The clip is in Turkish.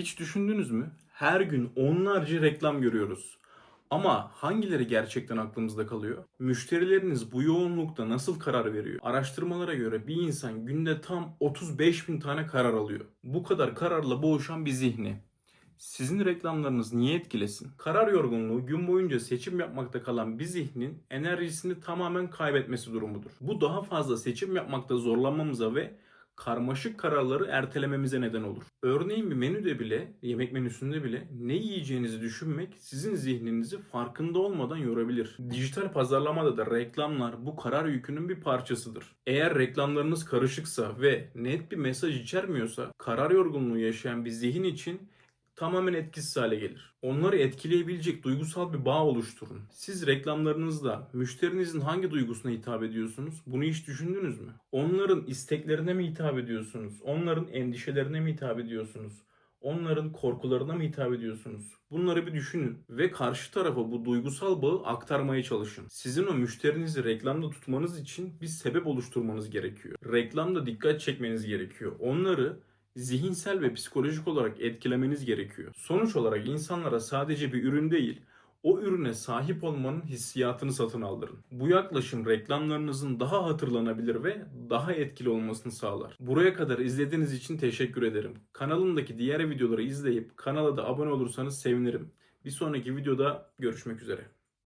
Hiç düşündünüz mü? Her gün onlarca reklam görüyoruz. Ama hangileri gerçekten aklımızda kalıyor? Müşterileriniz bu yoğunlukta nasıl karar veriyor? Araştırmalara göre bir insan günde tam 35 bin tane karar alıyor. Bu kadar kararla boğuşan bir zihni. Sizin reklamlarınız niye etkilesin? Karar yorgunluğu gün boyunca seçim yapmakta kalan bir zihnin enerjisini tamamen kaybetmesi durumudur. Bu daha fazla seçim yapmakta zorlanmamıza ve karmaşık kararları ertelememize neden olur. Örneğin bir menüde bile, yemek menüsünde bile ne yiyeceğinizi düşünmek sizin zihninizi farkında olmadan yorabilir. Dijital pazarlamada da reklamlar bu karar yükünün bir parçasıdır. Eğer reklamlarınız karışıksa ve net bir mesaj içermiyorsa karar yorgunluğu yaşayan bir zihin için tamamen etkisiz hale gelir. Onları etkileyebilecek duygusal bir bağ oluşturun. Siz reklamlarınızda müşterinizin hangi duygusuna hitap ediyorsunuz? Bunu hiç düşündünüz mü? Onların isteklerine mi hitap ediyorsunuz? Onların endişelerine mi hitap ediyorsunuz? Onların korkularına mı hitap ediyorsunuz? Bunları bir düşünün ve karşı tarafa bu duygusal bağı aktarmaya çalışın. Sizin o müşterinizi reklamda tutmanız için bir sebep oluşturmanız gerekiyor. Reklamda dikkat çekmeniz gerekiyor. Onları zihinsel ve psikolojik olarak etkilemeniz gerekiyor. Sonuç olarak insanlara sadece bir ürün değil, o ürüne sahip olmanın hissiyatını satın aldırın. Bu yaklaşım reklamlarınızın daha hatırlanabilir ve daha etkili olmasını sağlar. Buraya kadar izlediğiniz için teşekkür ederim. Kanalımdaki diğer videoları izleyip kanala da abone olursanız sevinirim. Bir sonraki videoda görüşmek üzere.